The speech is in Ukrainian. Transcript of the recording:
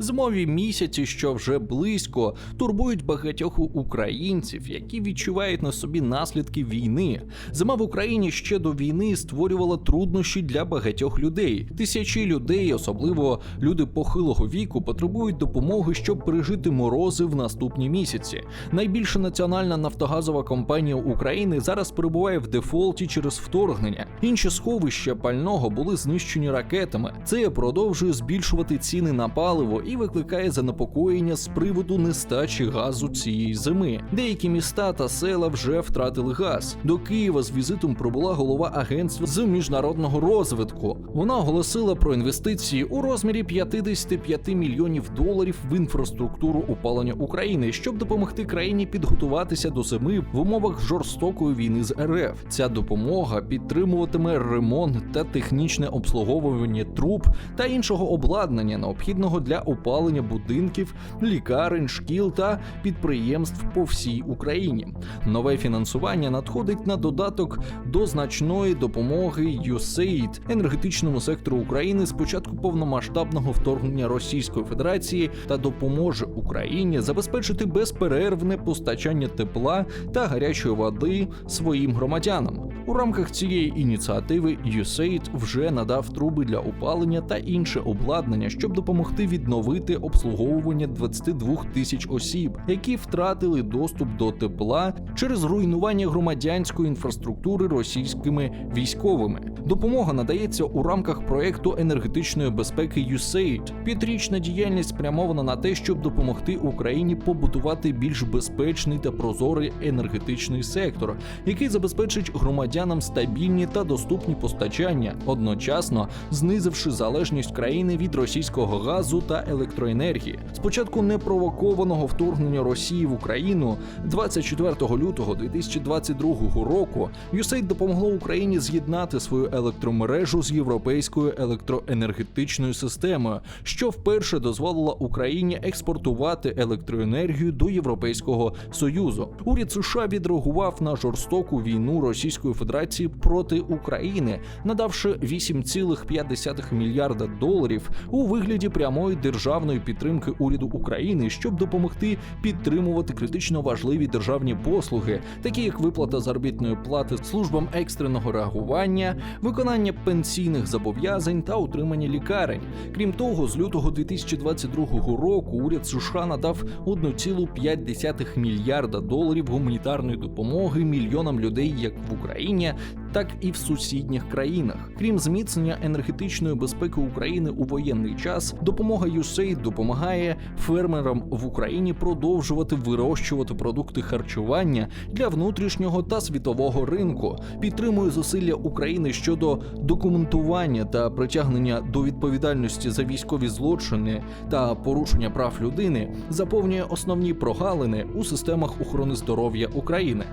Зимові місяці, що вже близько, турбують багатьох українців, які відчувають на собі наслідки війни. Зима в Україні ще до війни створювала труднощі для багатьох людей. Тисячі людей, особливо люди похилого віку, потребують допомоги, щоб пережити морози в наступні місяці. Найбільша національна нафтогазова компанія України зараз перебуває в дефолті через вторгнення. Інші сховища пального були знищені ракетами. Це продовжує збільшувати ціни на паливо і викликає занепокоєння з приводу нестачі газу цієї зими. Деякі міста та села вже втратили газ. До Києва з візитом прибула голова агентства з міжнародного розвитку. Вона оголосила про інвестиції у розмірі 55 мільйонів доларів в інфраструктуру опалення України, щоб допомогти країні підготуватися до зими в умовах жорстокої війни з РФ. Ця допомога підтримуватиме ремонт та технічне обслуговування труб та іншого обладнання, необхідного для опалення будинків, лікарень, шкіл та підприємств по всій Україні. Нове фінансування надходить на додаток до значної допомоги USAID енергетичному сектору України з початку повномасштабного вторгнення Російської Федерації та допоможе Україні забезпечити безперервне постачання тепла та гарячої води своїм громадянам. У рамках цієї ініціативи USAID вже надав труби для опалення та інше обладнання, щоб допомогти відновити обслуговування 22 тисяч осіб, які втратили доступ до тепла через руйнування громадянської інфраструктури російськими військовими. Допомога надається у рамках проекту енергетичної безпеки USAID. П'ятирічна діяльність спрямована на те, щоб допомогти Україні побудувати більш безпечний та прозорий енергетичний сектор, який забезпечить громадянам стабільні та доступні постачання, одночасно знизивши залежність країни від російського газу та електроенергії. Спочатку непровокованого вторгнення Росії в Україну 24 лютого 2022 року USAID допомогло Україні з'єднати свою електромережу з європейською електроенергетичною системою, що вперше дозволило Україні експортувати електроенергію до Європейського союзу. Уряд США відреагував на жорстоку війну Російської Федерації проти України, надавши 8,5 мільярда доларів у вигляді прямої державної підтримки уряду України, щоб допомогти підтримувати критично важливі державні послуги, такі як виплата заробітної плати службам екстреного реагування, виконання пенсійних зобов'язань та утримання лікарень. Крім того, з лютого 2022 року уряд США надав 1,5 мільярда доларів гуманітарної допомоги мільйонам людей як в Україні, так і в сусідніх країнах. Крім зміцнення енергетичної безпеки України у воєнний час, допомога USAID допомагає фермерам в Україні продовжувати вирощувати продукти харчування для внутрішнього та світового ринку, підтримує зусилля України щодо документування та притягнення до відповідальності за військові злочини та порушення прав людини, заповнює основні прогалини у системах охорони здоров'я України.